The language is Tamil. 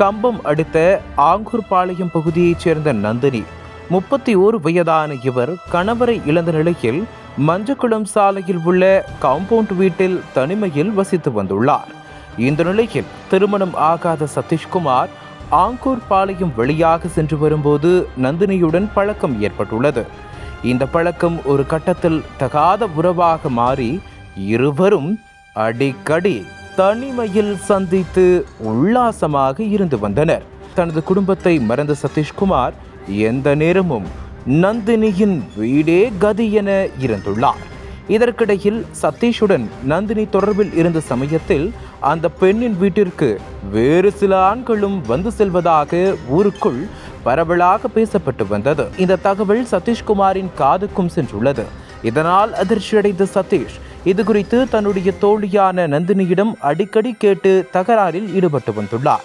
கம்பம் அடுத்த ஆங்கூர்பாளையம் பகுதியைச் சேர்ந்த நந்தினி முப்பத்தி ஓரு வயதான இவர் கணவரை இழந்த நிலையில் மஞ்சக்குளம் சாலையில் உள்ள காம்பவுண்ட் வீட்டில் தனிமையில் வசித்து வந்துள்ளார். இந்த நிலையில் திருமணம் ஆகாத சதீஷ்குமார் ஆங்கூர் பாளையம் வழியாக சென்று வரும்போது நந்தினியுடன் பழக்கம் ஏற்பட்டுள்ளது. இந்த பழக்கம் ஒரு கட்டத்தில் தகாத உறவாக மாறி இருவரும் அடிக்கடி தனிமையில் சந்தித்து உல்லாசமாக இருந்து வந்தனர். தனது குடும்பத்தை மறந்த சதீஷ்குமார் எந்த நேரமும் நந்தினியின் வீடே கதி என இருந்துள்ளார். இதற்கிடையில் சதீஷுடன் நந்தினி தொடர்பில் இருந்த சமயத்தில் அந்த பெண்ணின் வீட்டிற்கு வேறு சில ஆண்களும் வந்து செல்வதாக ஊருக்குள் பரவலாக பேசப்பட்டு வந்தது. இந்த தகவல் சதீஷ்குமாரின் காதுக்கும் சென்றுள்ளது. இதனால் அதிர்ச்சியடைந்த சதீஷ். இது குறித்து தன்னுடைய தோழியான நந்தினியிடம் அடிக்கடி கேட்டு தகராறில் ஈடுபட்டு வந்துள்ளார்.